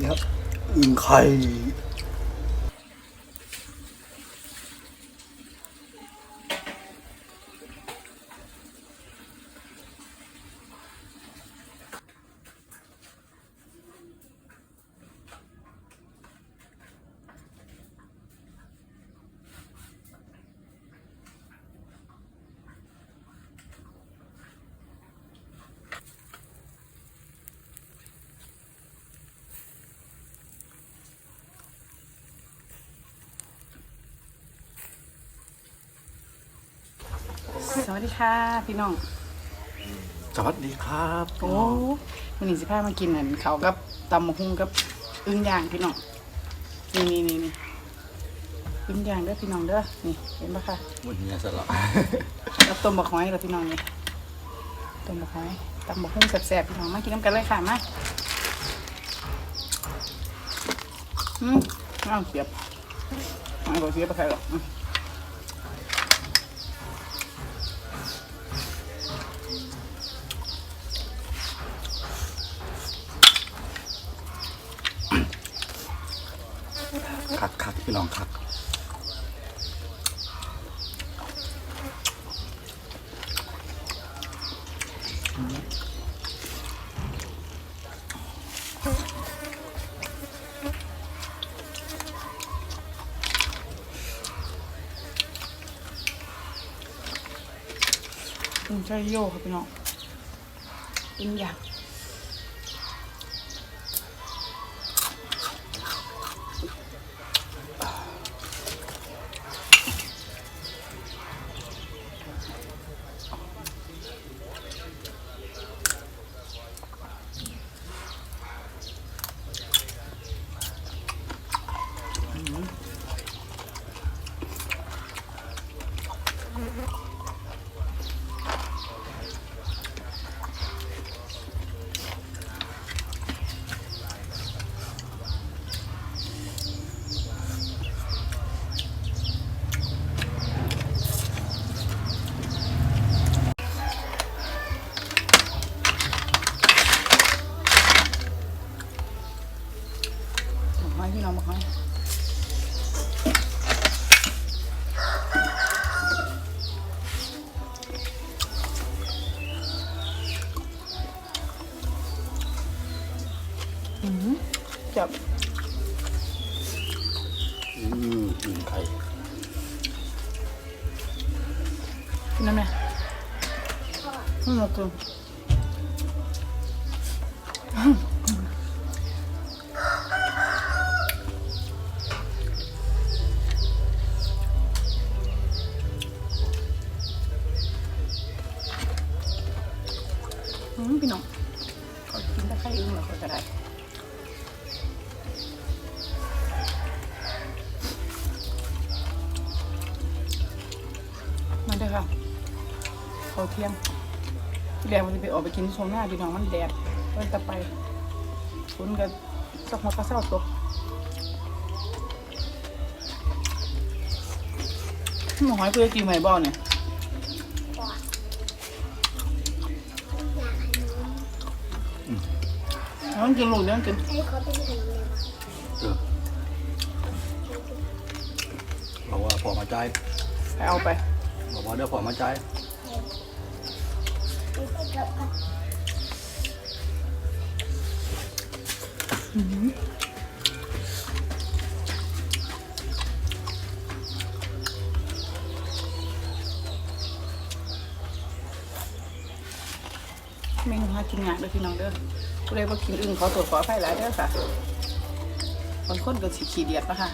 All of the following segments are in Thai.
นี่ครั สวัสดีค่ะ พี่น้อง สวัสดีครับโอ้วันนี้สิพามากินเหมือนเขาวกับตำมะฮุ่งกับอึ้งย่างพี่น้อง นี่นี่นี่นี่อึ้งย่างเด้อพี่น้องเด้อ นี่เห็นปะคะวันนี้สลับแล้วต้มบะหอยแล้วพี่น้องนี่ต้มบะหอยตำมะฮุ่งแซ่บๆพี่น้องมากินน้ำกันเลยค่ะมาอืมน้ำเสียบไม่บอกเสียบไปใครหรอก คักคักพี่น้องคักอึ้งไชโยครับพี่น้องอึ้งย่าง Mm-hmm. มอึ่งไข่นั่นไหมอืมเอาตัวอืมพี่น้องขอกินตะไคร้เองเหรอก็ได้ เด้อค่ะเขาเที่ยงที่แรกมันจะไปออกไปกินชมหน้าพี่น้องมันแดดเพิ่นจะไปฝนก็สักพักก็เศร้าตกหมูหอยเพื่อกินไหมบ่เนี่ยน้องกินลูกเดี๋ยวกินเออบอกว่าพอมาใจายไปเอาไป บอกว่าเดี๋ยวพอมาใจายเมนูหากินงานเด้อพี่น้องเด้อผู้ใดบ่กินอึ่งขอตรวจขอไฟหลายเด้อค่ะบางคนก็สิขี้เดียดนะคะ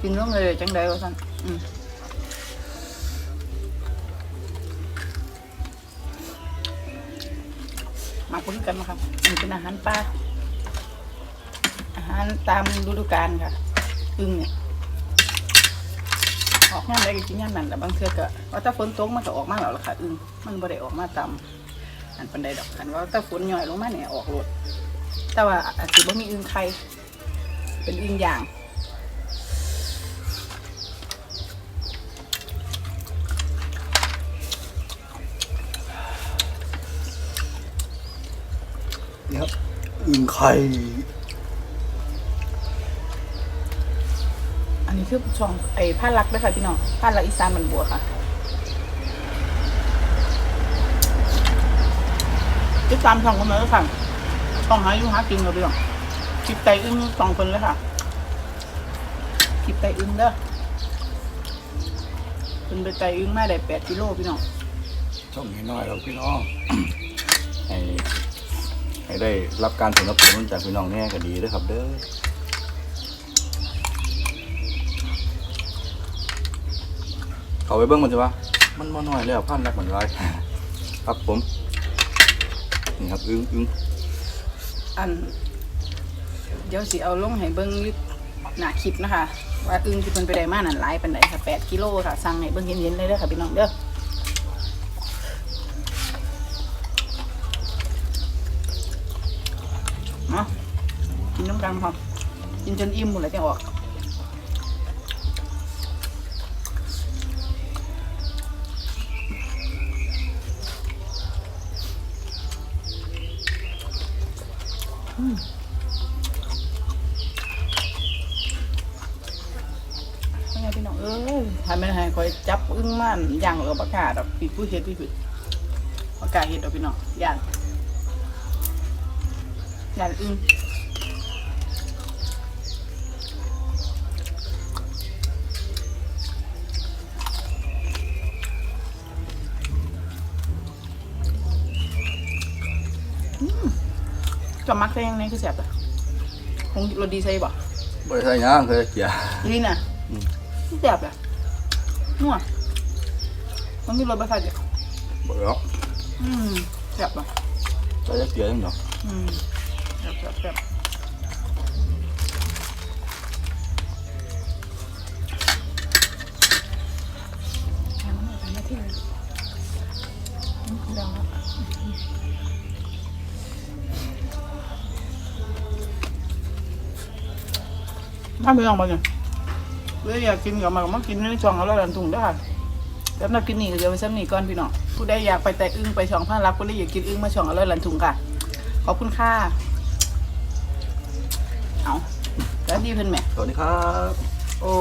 กินลงเลยจังไดว่าซั่นอืม ปนกันนะครับมันเป็นอาหารป่าอาหารตามฤดูกาลค่ะอึ่งเนี่ยออกงานอะไรก็กินงานนั้นแต่บางเทื่อก็ว่าถ้าฝนตกมันก็ออกมาแล้วล่ะค่ะอึ่งมันบ่ได้ออกมาตามอันปันใดดอกคันว่าถ้าฝนย่อยลงมาเนี่ยออกรดแต่ว่าอาจจะบ่มีอึ่งไข่เป็นอึ่งอย่าง ครับอึ่งไข่ อันนี้คือช่องไอ้ผ้าลักด้วยค่ะพี่น้องผ้าลักอีสานมันบัวค่ะติดตามช่องกันมาด้วยค่ะช่องหายุหากินกับพี่น้องคลิปไตอึ้งสองคนเลยค่ะคลิปไตอึ้งเด้อเป็นไปไตอึ้งแม่ได้แปดกิโลพี่น้องช่องน้อยๆเราพี่น้อง ให้ได้รับการสนับสนุนจากพี่น้องแน่ก็ดีเด้อครับเด้อเขาไปเบิ้งมันจะว่ามันมาน้อยแล้วพันรักมันไรครับผม นี่ครับอึ้งอึ้งอัน เดี๋ยวสิเอาลงให้เบิ้งหน้าคลิปนะคะ ว่าอึ้งที่มันไปได้มานั่นหลายปันไดค่ะแปดกิโลค่ะสั่งให้เบิ้งเห็นๆเลยเด้อค่ะพี่น้องเด้อเนาะกิ น้ำกันพอกินจนอิ่มหมดเลยจะออกเป็นไงพี่น้องเอ้ยทำไม่ได้คอยจับอึ้งมันย่างกับปากกาดอกปีผู้เฮ็ดพี่ผิดปากกาเฮ็ดดอกพี่น้องย่างย่างอึ้ง จะมักได้ยังไงคือแสบอะคงรสดีใช่ป่ะบริษัทย่างเคยเกียร์นี่น่ะอืมที่แบบอะนัวมันมีรสประสาทเดียวบอกแล้วอืมแบบอะก็จะเกียร์ยังเนาะอืมแบบแบบแบบแค่นั้นแหละทำหน้าที่เลยอืมดังแล้ว ถ้าไม่ลองไปเนี่ยเลยอยากกินกับมาก็มากินในช่องเอาแล้วดันถุงได้ค่ะแล้วนักกินนี่ก็เดี๋ยวไปซ้ำนี่ก่อนพี่น้องผู้ใดอยากไปแต่อึ้งไปช่องผ้ารักผู้ใดอยากกินอึ้งมาช่องเอาแล้วดันถุงค่ะขอบคุณค่ะเอาแล้วดีเพิ่นแหม่สวัสดีครับ โอ้